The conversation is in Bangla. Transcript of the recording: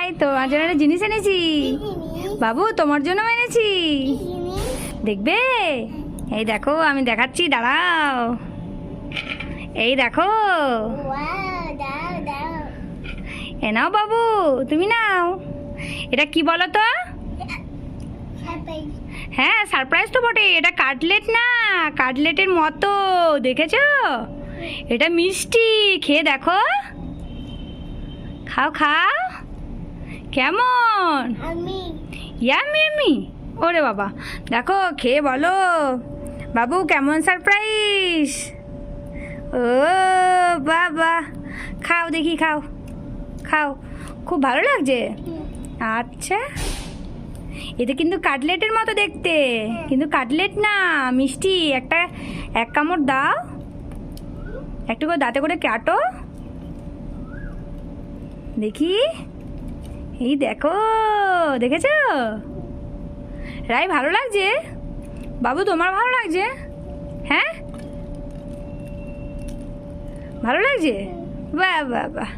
রাই তোমার জন্য একটা জিনিস এনেছি। বাবু, তোমার জন্য এনেছি। দেখবে? এই দেখো, আমি দেখাচ্ছি, দাঁড়াও। এই দেখো। এ নাও বাবু, তুমি নাও। এটা কি বলো তো? হ্যাঁ সারপ্রাইজ তো বটে। এটা কাটলেট না, কাটলেটের মতো, দেখেছ? এটা মিষ্টি, খেয়ে দেখো। খাও খাও। কেমন? আমি। Yummy yummy. ওরে বাবা। দেখো খেয়ে বলো। বাবু কেমন সারপ্রাইজ? ও বাবা। খাও দেখি খাও। খাও। খুব ভালো লাগছে? আচ্ছা। এটা কিন্তু কাটলেটের মতো দেখতে। কিন্তু কাটলেট না মিষ্টি। একটা এক কামড় দাও। একটু করে দাঁতে করে কাটো। দেখি। এই দেখো, দেখেছ? রাই, ভালো লাগছে? বাবু, তোমার ভালো লাগছে? হ্যাঁ? ভালো লাগছে? বা বা বাহ।